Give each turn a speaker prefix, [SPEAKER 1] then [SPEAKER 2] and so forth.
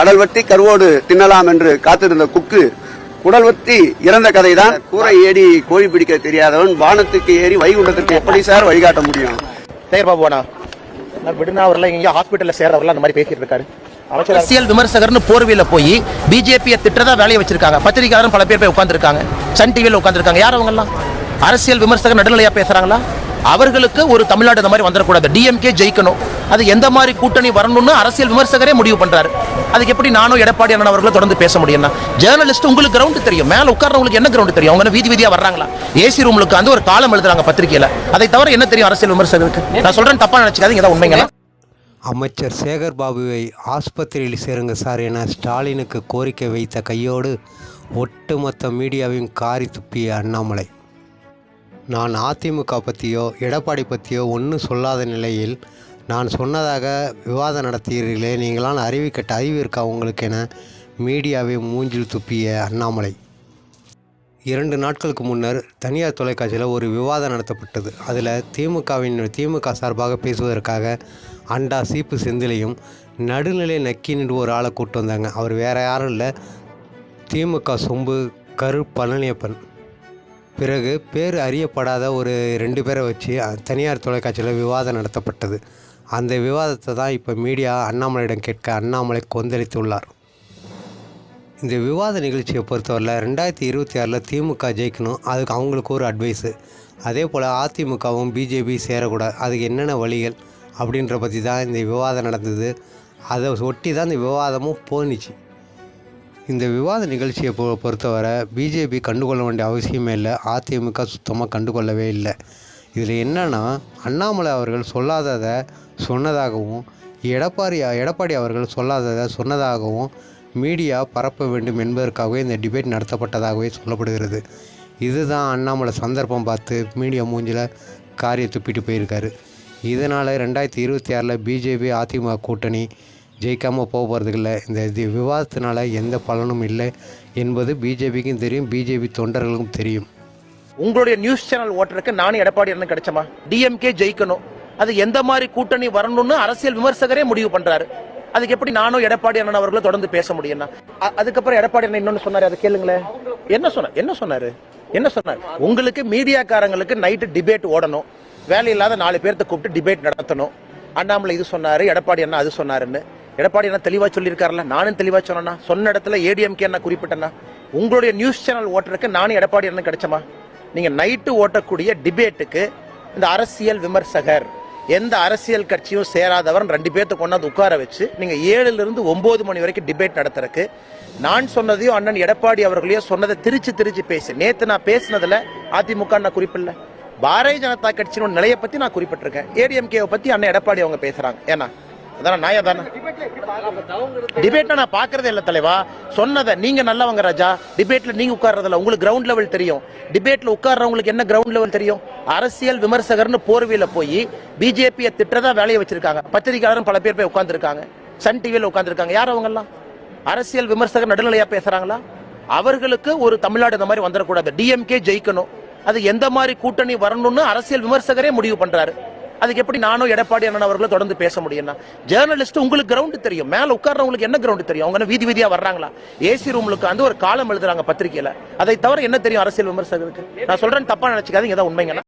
[SPEAKER 1] கடல் வெட்டி கருவோடு தின்னலாம் என்று காத்திருந்த குக்கு குடல் வெட்டி இறந்த கதைதான். கூரை ஏறி கோழி பிடிக்க தெரியாதவன் வானத்துக்கு ஏறி வைகுண்டத்துக்கு எப்படி சார் வழிகாட்ட முடியும்?
[SPEAKER 2] சேகர் பாபு அண்ணா. நான் விடுனா அவர்லாம் இங்க ஹாஸ்பிட்டல்ல சேர்றவர்லாம் அந்த மாதிரி பேசிட்டு இருக்காரு.
[SPEAKER 3] அரசியல் விமர்சகர்னு போர்வையில போய் பிஜேபியை திட்டதா வேலையை வச்சிருக்காங்க. பத்திரிகையாளரும் பல பேர் போய் உட்கார்ந்திருக்காங்க. சன் டிவியில் உட்கார்ந்திருக்காங்க. யார் அவங்க எல்லாம் அரசியல் விமர்சகர் நடுநிலையா பேசுறாங்களா? அவர்களுக்கு ஒரு தமிழ்நாடு இந்த மாதிரி வந்துடக்கூடாது. டிஎம்கே ஜெயிக்கணும். அது எந்த மாதிரி கூட்டணி வரணும்னு அரசியல் விமர்சகரே முடிவு பண்றாரு. அதுக்கு எப்படி நானும் எடப்பாடி அண்ணன் அவர்களும் தொடர்ந்து பேச முடியும்னா? ஜேர்னலிஸ்ட் உங்களுக்கு கிரவுண்ட் தெரியும். மேலே உட்கார்றவங்களுக்கு என்ன கிரவுண்ட் தெரியும்? அவங்க வீதி வீதியாக வர்றாங்களா? ஏசி ரூமுக்கு வந்து ஒரு காலம் எழுதுறாங்க பத்திரிகையில். அதை தவிர என்ன தெரியும் அரசியல் விமர்சகருக்கு? நான் சொல்கிறேன் தப்பாக நினைச்சுக்காதீங்க. இதான் உண்மைங்களா
[SPEAKER 4] அமைச்சர் சேகர் பாபுவை ஆஸ்பத்திரியில் சேருங்க சார் என ஸ்டாலினுக்கு கோரிக்கை வைத்த கையோடு ஒட்டுமொத்த மீடியாவையும் காரி துப்பிய அண்ணாமலை. நான் அதிமுக பற்றியோ எடப்பாடி பற்றியோ ஒன்றும் சொல்லாத நிலையில் நான் சொன்னதாக விவாதம் நடத்துகிறீர்களே நீங்களான அறிவு கட்ட அறிவு இருக்கா உங்களுக்கு என மீடியாவை மூஞ்சில் துப்பிய அண்ணாமலை. இரண்டு நாட்களுக்கு முன்னர் தனியார் தொலைக்காட்சியில் ஒரு விவாதம் நடத்தப்பட்டது. அதில் திமுகவின் திமுக சார்பாக பேசுவதற்காக அண்டா சீப்பு செந்திலையும் நடுநிலை நக்கி நின்று ஒரு ஆளை கூட்டு வந்தாங்க. அவர் வேற யாரும் இல்லை. திமுக சொம்பு கரு பழனியப்பன். பிறகு பேர் அறியப்படாத ஒரு ரெண்டு பேரை வச்சு தனியார் தொலைக்காட்சியில் விவாதம் நடத்தப்பட்டது. அந்த விவாதத்தை தான் இப்போ மீடியா அண்ணாமலையிடம் கேட்க அண்ணாமலை கொந்தளித்துள்ளார். இந்த விவாத நிகழ்ச்சியை பொறுத்தவரையில் ரெண்டாயிரத்தி இருபத்தி ஆறில் திமுக ஜெயிக்கணும். அதுக்கு அவங்களுக்கு ஒரு அட்வைஸு அதே போல் அதிமுகவும் பிஜேபி சேரக்கூடாது. அதுக்கு என்னென்ன வழிகள் அப்படின்ற பற்றி தான் இந்த விவாதம் நடந்தது. அதை ஒட்டி தான் இந்த விவாதமும் போணுச்சு இந்த விவாத நிகழ்ச்சியை பொ பொறுத்தவரை பிஜேபி கண்டுகொள்ள வேண்டிய அவசியமே இல்லை. அதிமுக சுத்தமாக கண்டுகொள்ளவே இல்லை. இதில் என்னென்னா அண்ணாமலை அவர்கள் சொல்லாததை சொன்னதாகவும் எடப்பாடி எடப்பாடி அவர்கள் சொல்லாததை சொன்னதாகவும் மீடியா பரப்ப வேண்டும் என்பதற்காகவே இந்த டிபேட் நடத்தப்பட்டதாகவே சொல்லப்படுகிறது. இதுதான் அண்ணாமலை சந்தர்ப்பம் பார்த்து மீடியா மூஞ்சில் காரியை துப்பிட்டு போயிருக்காரு. இதனால் ரெண்டாயிரத்தி இருபத்தி ஆறில் பிஜேபி அதிமுக கூட்டணி ஜெயிக்காமல் போக போகிறதுக்கு இந்த இது எந்த பலனும் இல்லை என்பது பிஜேபிக்கும் தெரியும் பிஜேபி தொண்டர்களுக்கும் தெரியும்.
[SPEAKER 3] உங்களுடைய நியூஸ் சேனல் ஓட்டுறதுக்கு நானும் எடப்பாடி அண்ணன் கிடைச்சமா டிஎம்கே ஜெயிக்கணும். அது எந்த மாதிரி கூட்டணி வரணும்னு அரசியல் விமர்சகரே முடிவு பண்றாரு. அதுக்கு எப்படி நானும் எடப்பாடி அண்ணன் அவர்களும் தொடர்ந்து பேச முடியும்னா? அதுக்கப்புறம் எடப்பாடி அண்ணன் இன்னொன்னு சொன்னாரு அதை கேளுங்களேன். என்ன சொன்னார் என்ன சொன்னாரு? என்ன சொன்னார்? உங்களுக்கு மீடியாக்காரங்களுக்கு நைட்டு டிபேட் ஓடணும். வேலை இல்லாத நாலு பேர்த்த கூப்பிட்டு டிபேட் நடத்தணும். அண்ணாமலை இது சொன்னாரு எடப்பாடி அண்ணா அது சொன்னாருன்னு. எடப்பாடி அண்ணா தெளிவா சொல்லியிருக்காருல்ல நானும் தெளிவா சொன்னேன்னா. சொன்ன இடத்துல ஏடிஎம்கே என்ன குறிப்பிட்டேன்னா. உங்களுடைய நியூஸ் சேனல் ஓட்டுறதுக்கு நானும் எடப்பாடி அண்ணன் கிடைச்சமா நீங்கள் நைட்டு ஓட்டக்கூடிய டிபேட்டுக்கு இந்த அரசியல் விமர்சகர் எந்த அரசியல் கட்சியும் சேராதவர் ரெண்டு பேர்த்த கொண்டாந்து உட்கார வச்சு நீங்க ஏழுலேருந்து ஒன்பது மணி வரைக்கும் டிபேட் நடத்துறதுக்கு நான் சொன்னதையும் அண்ணன் எடப்பாடி அவர்களையும் சொன்னதை திருச்சி திருச்சி பேசு. நேற்று நான் பேசினதில் அதிமுக நான் குறிப்பில்லை பாரதிய ஜனதா கட்சியினோட நிலையை பற்றி நான் குறிப்பிட்டிருக்கேன். ஏடிஎம்கேவை பற்றி அண்ணன் எடப்பாடி அவங்க பேசுகிறாங்க ஏன்னா அதான் நாயா தானே? டிபேட்ல நான் பாக்குறதே இல்ல தலைவா. சொன்னதை நீங்க நல்லவங்க ராஜா. டிபேட்ல நீங்க உட்கார்றதில்ல. உங்களுக்கு கிரவுண்ட் லெவல் தெரியும். டிபேட்ல உட்கார்றவங்களுக்கு என்ன கிரவுண்ட் லெவல் தெரியும்? அரசியல் விமர்சகர்னு போர்வையில போய் பிஜேபியை திட்டதா வேலையை வச்சிருக்காங்க. பத்திரிகையாளரும் பல பேர் போய் உட்காந்துருக்காங்க சன் டிவியில் உட்காந்துருக்காங்க யார் அவங்கெல்லாம்? அரசியல் விமர்சகர் நடுநிலையா பேசுறாங்களா? அவர்களுக்கு ஒரு தமிழ்நாடு இந்த மாதிரி வந்துடக்கூடாது டிஎம்கே ஜெயிக்கணும். அது எந்த மாதிரி கூட்டணி வரணும்னு அரசியல் விமர்சகரே முடிவு பண்றாரு. அதுக்கு எப்படி நானும் எடப்பாடி அண்ணன் அவர்களும் தொடர்ந்து பேச முடியும்னா? ஜேர்னலிஸ்ட் உங்களுக்கு கிரவுண்டு தெரியும். மேல உட்கார்றவங்களுக்கு என்ன கிரவுண்ட் தெரியும்? அவங்க என்ன வீதி வீதியா வர்றாங்களா? ஏசி ரூமுக்கு வந்து ஒரு காலம் எழுதுறாங்க பத்திரிகையில். அதை தவிர என்ன தெரியும் அரசியல் விமர்சகருக்கு? நான் சொல்றேன் தப்பா நினைச்சுக்காதீங்க. ஏதாவது உண்மைங்கன்னா